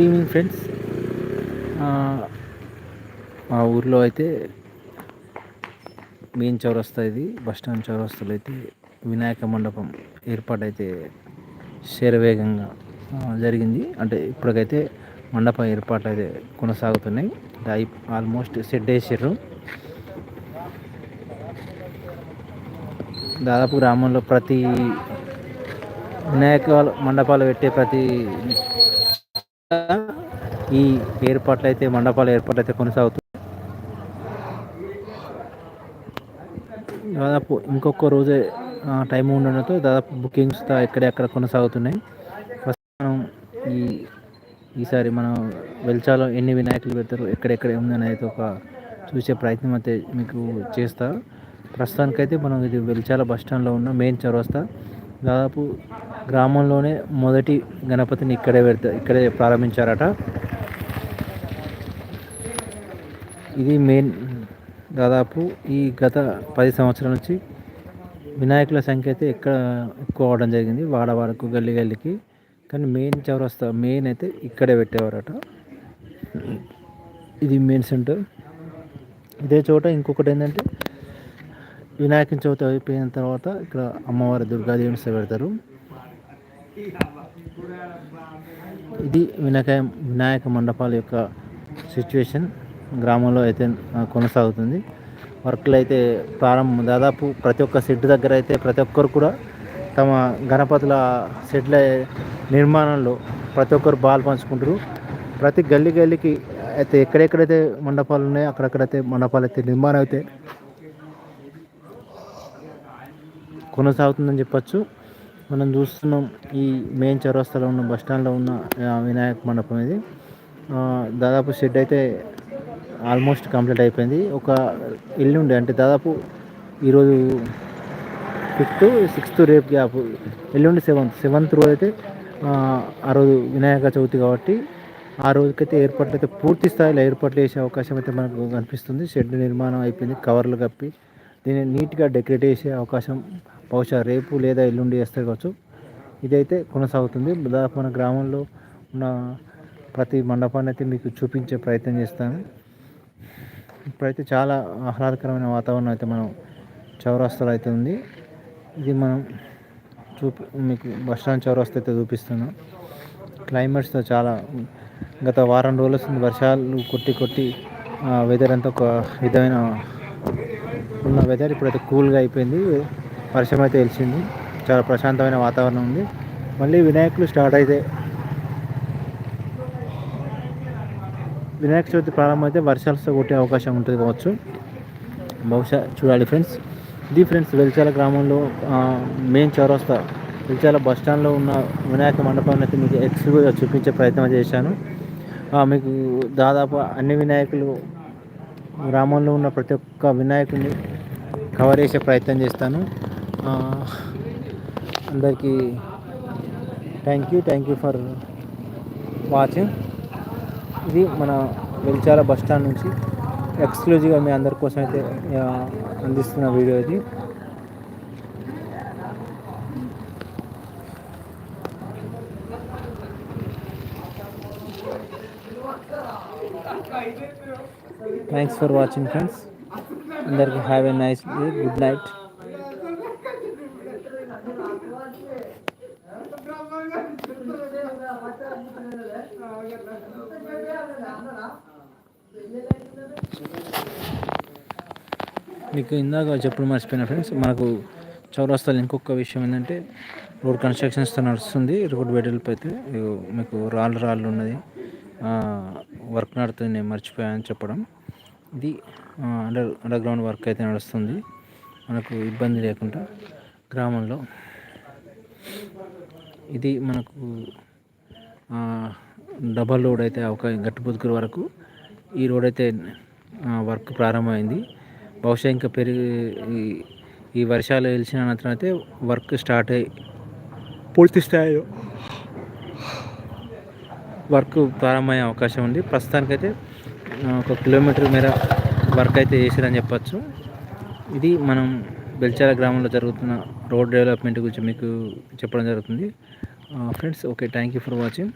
Evening friends మా ఊర్లో అయితే మెయిన్ చౌరస్తా ఇది బస్టాండ్ చౌరస్తాలో అయితే వినాయక మండపం ఏర్పాటు అయితే శరవేగంగా జరిగింది. అంటే ఇప్పటికైతే మండపం ఏర్పాట్లు అయితే కొనసాగుతున్నాయి ఆల్మోస్ట్ సెట్ వేసారు దాదాపు గ్రామంలో ప్రతి వినాయక మండపాలు పెట్టే ప్రతి ఈ ఏర్పాట్లు అయితే మండపాల ఏర్పాట్లు అయితే కొనసాగుతుంది దాదాపు ఇంకొక రోజే టైం ఉండడంతో దాదాపు బుకింగ్స్ ఎక్కడెక్కడ కొనసాగుతున్నాయి. మనం ఈ ఈసారి మనం వెల్చాలో ఎన్ని వినాయకులు పెడతారు ఎక్కడెక్కడ ఉందని అయితే ఒక చూసే ప్రయత్నం అయితే మీకు చేస్తా. ప్రస్తుతానికైతే మనం ఇది వెల్చాల బస్ స్టాండ్లో ఉన్న మెయిన్ చౌరస్తా. దాదాపు గ్రామంలోనే మొదటి గణపతిని ఇక్కడే పెడతా ఇక్కడే ప్రారంభించారట. ఇది మెయిన్ దాదాపు ఈ గత పది సంవత్సరాల నుంచి వినాయకుల సంఖ్య అయితే ఎక్కడ ఎక్కువ అవడం జరిగింది వాడవాడకు గల్లి గల్లికి. కానీ మెయిన్ చౌరస్తా మెయిన్ అయితే ఇక్కడే పెట్టేవారట. ఇది మెయిన్ సెంటర్. ఇదే చోట ఇంకొకటి ఏంటంటే వినాయక చవితి అయిపోయిన తర్వాత ఇక్కడ అమ్మవారి దుర్గాదేవిని పెడతారు ఇది వినాయక వినాయక మండపాల యొక్క సిచ్యువేషన్ గ్రామంలో అయితే కొనసాగుతుంది. వర్క్లు అయితే ప్రారంభం దాదాపు ప్రతి ఒక్క సెట్ దగ్గర అయితే ప్రతి ఒక్కరు కూడా తమ గణపతుల సెట్ల నిర్మాణంలో ప్రతి ఒక్కరు బాల్ పంచుకుంటారు. ప్రతి గల్లీ గల్లీకి అయితే ఎక్కడెక్కడైతే మండపాలు ఉన్నాయో అక్కడక్కడైతే మండపాలు అయితే నిర్మాణం అయితే కొనసాగుతుందని చెప్పచ్చు. మనం చూస్తున్నాం ఈ మెయిన్ చౌరస్తాలో ఉన్న బస్ స్టాండ్లో ఉన్న వినాయక మండపం ఇది. దాదాపు షెడ్ అయితే ఆల్మోస్ట్ కంప్లీట్ అయిపోయింది. ఒక ఎల్లుండి అంటే దాదాపు ఈరోజు ఫిఫ్త్ సిక్స్త్ రేపు గ్యాప్ ఎల్లుండి సెవెంత్ సెవెంత్ రోజు అయితే ఆ రోజు వినాయక చవితి కాబట్టి ఆ రోజుకైతే ఏర్పాట్లు అయితే పూర్తి స్థాయిలో ఏర్పాట్లు చేసే అవకాశం అయితే మనకు కనిపిస్తుంది. షెడ్ నిర్మాణం అయిపోయింది కవర్లు కప్పి దీన్ని నీట్గా డెకరేట్ చేసే అవకాశం బహుశా రేపు లేదా ఎల్లుండి వేస్తే కావచ్చు. ఇదైతే కొనసాగుతుంది. దాదాపు మన గ్రామంలో ఉన్న ప్రతి మండపాన్ని అయితే మీకు చూపించే ప్రయత్నం చేస్తాను. ఇప్పుడైతే చాలా ఆహ్లాదకరమైన వాతావరణం అయితే మనం చౌరస్తాలో అయితే ఉంది. ఇది మనం చూపి మీకు బస్ స్టాండ్ చౌరస్తా అయితే చూపిస్తున్నాం. క్లైమేట్స్తో చాలా గత వారం రోజుల వర్షాలు కొట్టి కొట్టి వెదర్ అంతా ఒక విధమైన ఉన్న వెదర్ ఇప్పుడైతే కూల్గా అయిపోయింది. వర్షం అయితే తెలిసింది. చాలా ప్రశాంతమైన వాతావరణం ఉంది. మళ్ళీ వినాయకులు స్టార్ట్ అయితే వినాయక చవితి ప్రారంభమైతే వర్షాలతో కొట్టే అవకాశం ఉంటుంది కావచ్చు. బహుశా చూడాలి ఫ్రెండ్స్. ఇది ఫ్రెండ్స్ వెల్చాల గ్రామంలో మెయిన్ చౌరస్తా. వెల్చాల బస్ స్టాండ్లో ఉన్న వినాయక మండపాన్ని అయితే మీకు ఎక్స్క్లూజివ్గా చూపించే ప్రయత్నం చేశాను. మీకు దాదాపు అన్ని వినాయకులు గ్రామంలో ఉన్న ప్రతి ఒక్క వినాయకుడిని కవర్ చేసే ప్రయత్నం చేస్తాను. అందరికీ thank you thank you for watching ఇది మన వెలిచాల బస్ స్టాండ్ నుంచి ఎక్స్క్లూజివ్గా మీ అందరి కోసం అయితే అందిస్తున్న వీడియో ఇది థ్యాంక్స్ ఫర్ వాచింగ్ ఫ్రెండ్స్ అందరికీ have a nice day good night మీకు ఇందాక చెప్పుడు మర్చిపోయిన ఫ్రెండ్స్ మనకు చౌరస్తాలు ఇంకొక విషయం ఏంటంటే రోడ్ కన్స్ట్రక్షన్స్తో నడుస్తుంది రోడ్ వెడల్పు అయితే మీకు రాళ్ళు రాళ్ళు ఉన్నది వర్క్ నడుతుంది నేను మర్చిపోయాను చెప్పడం. ఇది అండర్ అండర్ గ్రౌండ్ వర్క్ అయితే నడుస్తుంది మనకు ఇబ్బంది లేకుండా గ్రామంలో. ఇది మనకు డబల్ రోడ్ అయితే ఒక గట్టుబుదుకుల వరకు ఈ రోడ్ అయితే వర్క్ ప్రారంభమైంది. బహుశా ఇంకా పెరిగి ఈ వర్షాలు వెలిసిన అనంతరం అయితే వర్క్ స్టార్ట్ అయ్యి పూర్తి స్థాయిలో. వర్క్ ప్రారంభమయ్యే అవకాశం ఉంది. ప్రస్తుతానికైతే ఒక కిలోమీటర్ మేర వర్క్ అయితే చేసారని చెప్పచ్చు. ఇది మనం బెల్చాల గ్రామంలో జరుగుతున్న రోడ్ డెవలప్మెంట్ గురించి మీకు చెప్పడం జరుగుతుంది. friends okay thank you for watching